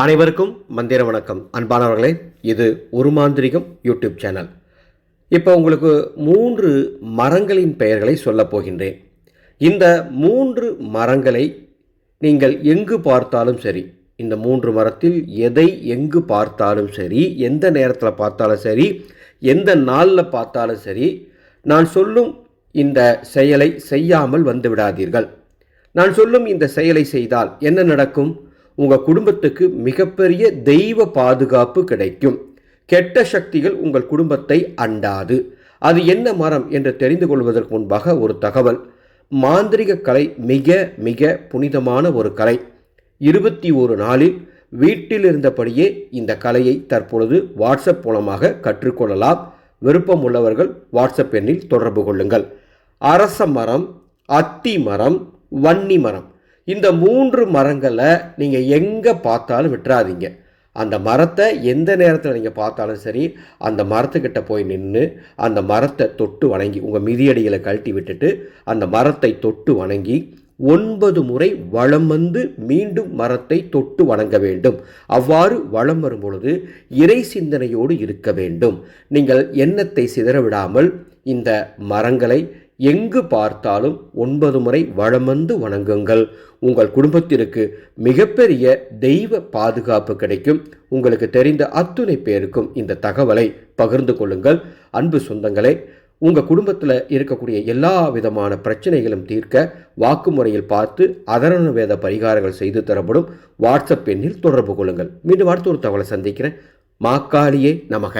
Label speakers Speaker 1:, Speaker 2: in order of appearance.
Speaker 1: அனைவருக்கும் மந்திர வணக்கம். அன்பானவர்களே இது ஒரு மாந்திரிகம் யூடியூப் சேனல். இப்போ உங்களுக்கு மூன்று மரங்களின் பெயர்களை சொல்லப் போகின்றேன். இந்த மூன்று மரங்களை நீங்கள் எங்கு பார்த்தாலும் சரி இந்த மூன்று மரத்தில் எதை எங்கு பார்த்தாலும் சரி எந்த நேரத்தில் பார்த்தாலும் சரி எந்த நாளில் பார்த்தாலும் சரி நான் சொல்லும் இந்த செயலை செய்யாமல் வந்து விடாதீர்கள். நான் சொல்லும் இந்த செயலை செய்தால் என்ன நடக்கும்? உங்கள் குடும்பத்துக்கு மிகப்பெரிய தெய்வ பாதுகாப்பு கிடைக்கும். கெட்ட சக்திகள் உங்கள் குடும்பத்தை அண்டாது. அது என்ன மரம் என்று தெரிந்து கொள்வதற்கு முன்பாக ஒரு தகவல். மாந்திரிக கலை மிக மிக புனிதமான ஒரு கலை. இருபத்தி ஒரு நாளில் வீட்டில் இருந்தபடியே இந்த கலையை தற்பொழுது வாட்ஸ்அப் மூலமாக கற்றுக்கொள்ளலாம். விருப்பம் உள்ளவர்கள் வாட்ஸ்அப் எண்ணில் தொடர்பு கொள்ளுங்கள். அரச மரம் அத்தி மரம் வன்னி மரம். இந்த மூன்று மரங்களை நீங்கள் எங்கே பார்த்தாலும் விட்டுறாதீங்க. அந்த மரத்தை எந்த நேரத்தில் நீங்கள் பார்த்தாலும் சரி அந்த மரத்துக்கிட்ட போய் நின்று அந்த மரத்தை தொட்டு வணங்கி உங்கள் மிதியடிகளை கழட்டி விட்டுட்டு அந்த மரத்தை தொட்டு வணங்கி ஒன்பது முறை வளம் வந்து மீண்டும் மரத்தை தொட்டு வணங்க வேண்டும். அவ்வாறு வளம் வரும் பொழுது இறை சிந்தனையோடு இருக்க வேண்டும். நீங்கள் எண்ணத்தை சிதறவிடாமல் இந்த மரங்களை எங்கு பார்த்தாலும் ஒன்பது முறை வளமந்து வணங்குங்கள். உங்கள் குடும்பத்திற்கு மிகப்பெரிய தெய்வ பாதுகாப்பு கிடைக்கும். உங்களுக்கு தெரிந்த அத்துணை பேருக்கும் இந்த தகவலை பகிர்ந்து கொள்ளுங்கள். அன்பு சொந்தங்களே உங்கள் குடும்பத்தில் இருக்கக்கூடிய எல்லா விதமான பிரச்சனைகளும் தீர்க்க வாக்குமுறையில் பார்த்து அதரண வேத பரிகாரங்கள் செய்து தரப்படும் வாட்ஸ்அப் எண்ணில் தொடர்பு கொள்ளுங்கள். மீண்டும் அடுத்த ஒரு தகவலை சந்திக்கிறேன். மாக்காளியே நமக.